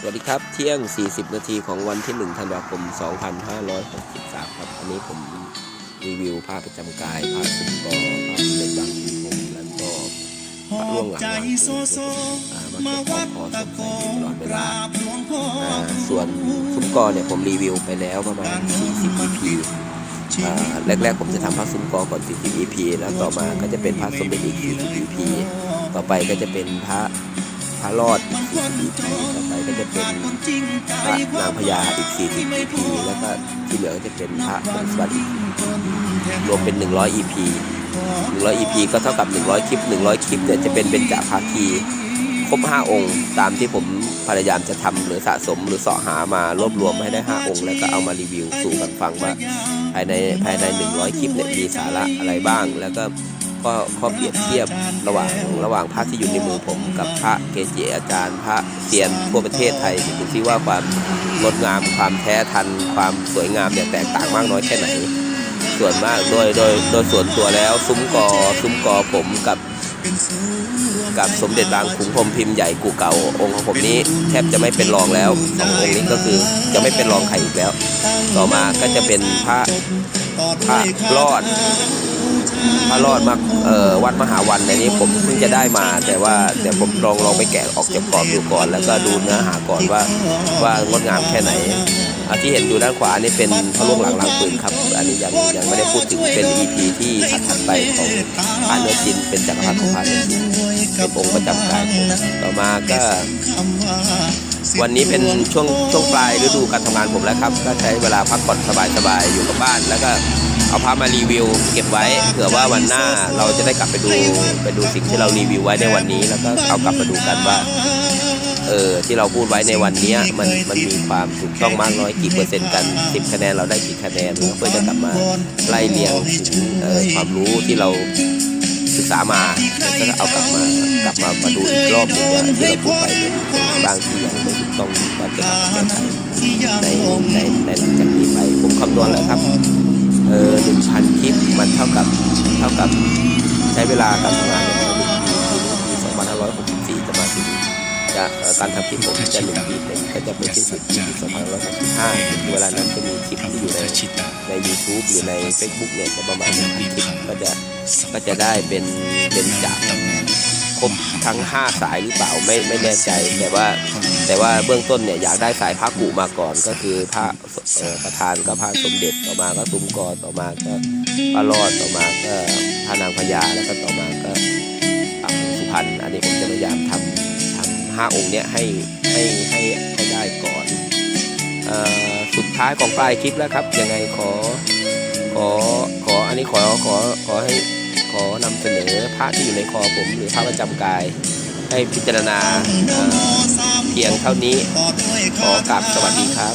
สวัสดีครับ เที่ยง 40 นาทีของวันที่ 1 ธันวาคม 2563 ครับ อันนี้ผมรีวิวภาพประจำกายภาพสุนกรภาพเล็กบางคุณผมแล้วก็พระร่วงหลังหลันมามาเก็บของคอสงสัยอยู่ตลอดเวลาอ่าส่วนซุ้มกอเนี่ยผมรีวิวไปแล้วประมาณ 40 EP อ่าแรกๆ ผมจะทำพระซุ้มกอก่อน 40 EP แล้วต่อมาก็จะเป็นพระสมเด็จอีก 40 EP ต่อไปก็จะเป็นพระ พระรอด40 EP ต่อไปก็จะเป็นพระนางพญาอีก 40 EP แล้วก็ที่เหลือก็จะเป็นพระองค์สวัสดิ์รวมเป็น 100 EP 100 EP ก็เท่ากับ 100 คลิป 100 คลิปเนี่ยจะเป็นเบญจภาคีครบ 5 องค์ ตามที่ผมพยายามจะทำหรือสะสมหรือเสาะหามารวบรวมให้ได้ 5 องค์ แล้วก็เอามารีวิวสู่กันฟังว่าภายในภายใน 100 คลิปเนี่ยมีสาระอะไรบ้าง แล้วก็ ก็ข้อเปรียบเทียบระหว่างระหว่างพระที่อยู่ในมือผมกับพระเกจิอาจารย์ พระเซียนทั่วประเทศไทยดูซิว่าความงดงามความแท้ทัน ความสวยงามเนี่ยแตกต่างมากน้อยแค่ไหน ส่วนมากโดยโดยโดยส่วนตัวแล้วซุ้มกอซุ้มกอผมกับกับสมเด็จบางขุนพรมพิมพ์ใหญ่กูเก่าองค์ของผมนี้แทบจะไม่เป็นรองแล้วสององค์นี้ก็คือจะไม่เป็นรองใครอีกแล้ว ต่อมาก็จะเป็นพระ พระรอดพระรอดมาเอ่อวัดมหาวันในนี้ผมเพิ่งจะได้มา แต่ว่าเดี๋ยวผมลองลองไปแกะออกจากกรอบดูก่อน แล้วก็ดูเนื้อหาก่อนว่าว่างดงามแค่ไหนที่เห็นอยู่ด้านขวานี่เป็นพระล่วงหลังหลังปืนครับ อันนี้ยังยังไม่ได้พูดถึงเป็น EP ที่ถัดไปของพระเนจินเป็นจักรพรรดิของพระเนจินเป็นองค์ประจำกายผมต่อมาก็ วันนี้เป็นช่วงช่วงปลายฤดูการทำงานผมแล้วครับ ก็ใช้เวลาพักผ่อนสบายๆอยู่กับบ้าน แล้วก็เอาพามารีวิว เก็บไว้เผื่อว่าวันหน้าเราจะได้กลับไปดูไปดูสิ่งที่เรารีวิวไว้ในวันนี้ แล้วก็เอากลับมาดูกันว่าเออที่เราพูดไว้ในวันนี้มันมันมีความถูกต้องมากน้อยกี่เปอร์เซ็นต์กันสิบคะแนนเราได้กี่คะแนนเพื่อจะกลับมาไล่เรียงถึงเอ่อความรู้ที่เรา ศึกษามาแล้วก็เอากลับมากลับมามาดูอีกรอบหนึ่งว่าที่เราพูดไปเนี่ยบางที่ยังไม่ถูกต้องก็จะกลับมาแก้ไขในในในหลังจากนี้ไปผมคำนวณแล้วครับเออหนึ่งพันคลิปมันเท่ากับเท่ากับใช้เวลาการทำงานอย่างน้อยหนึ่งปีปีสองพันห้าร้อยหกสิบสี่จะมาถึงจะการทำคลิปผมจะหนึ่งปี ก็จะเป็นที่สุดที่สองพันห้าร้อยหกสิบห้าเวลานั้นจะมีคลิปที่อยู่ในใน YouTube หรือใน Facebook เนี่ยจะประมาณหนึ่งพันคลิปก็จะก็จะได้เป็นเป็นจากครบทั้ง 5 สายหรือเปล่าไม่ไม่แน่ใจแต่ว่าแต่ว่าเบื้องต้นเนี่ยอยากได้สายพระกุมาก่อนก็คือพระประธานก็พระสมเด็จต่อมาก็ซุ้มกอต่อมาก็พระรอดต่อมาก็พระนางพญาแล้วก็ต่อมาก็สุพรรณอันนี้ผมจะพยายามทำทำห้าองค์เนี้ยให้ ให้ให้ให้ได้ก่อนอ่อสุดท้ายของปลายคลิปแล้วครับ ยังไงขอขอขออันนี้ขอขอขอให้ขอนำเสนอพระที่อยู่ในคอผม หรือพระประจำกาย ให้พิจารณาเอ่อเพียงเท่านี้ขอกราบสวัสดีครับ